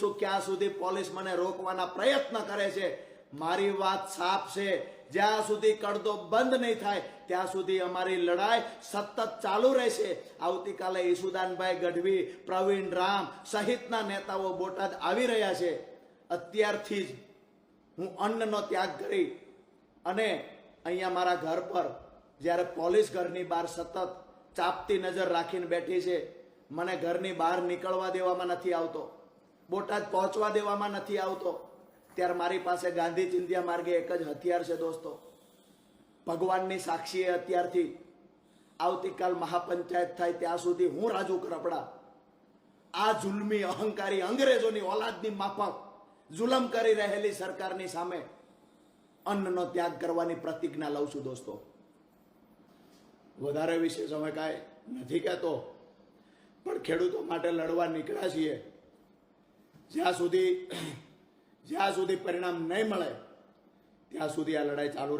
છું ક્યાં સુધી પોલીસ મને રોકવાના પ્રયત્ન કરે છે? મારી વાત સાફ છે. જ્યાં સુધી કડદો બંધ નહીં થાય, ત્યાં સુધી અમારી લડાઈ સતત ચાલુ રહેશે. આવતીકાલે ઈસુદાનભાઈ ગઢવી, પ્રવીણ રામ સહિતના નેતાઓ બોટાદ આવી રહ્યા છે. અત્યારથી જ હું અન્નનો ત્યાગ કરી અને અહીંયા મારા ઘર પર જ્યારે પોલીસ ઘરની બહાર સતત ચાપતી નજર રાખીને બેઠી છે, મને ઘરની બહાર નીકળવા દેવામાં નથી આવતો. બોટાદ પહોંચવા દેવામાં નથી આવતો. ત્યારે મારી પાસે ગાંધી ચિંધ્યા માર્ગે એક જ હથિયાર છે દોસ્તો. ભગવાનની સાક્ષીએ અત્યારથી આવતીકાલ મહાપંચાયત થાય ત્યાં સુધી હું રાજુ કરપડા. આ જુલમી અહંકારી અંગ્રેજોની ઓલાદની માફક જુલમ કરી રહેલી સરકારની સામે અન્નનો ત્યાગ કરવાની પ્રતિજ્ઞા લઉં છું દોસ્તો. વધારે વિશે સમય કાંઈ નથી કહેતો. પણ ખેડૂતો માટે લડવા નીકળ્યા છીએ. જ્યાં સુધી જ્યાં સુધી પરિણામ નહીં મળે ત્યાં સુધી આ લડાઈ ચાલુ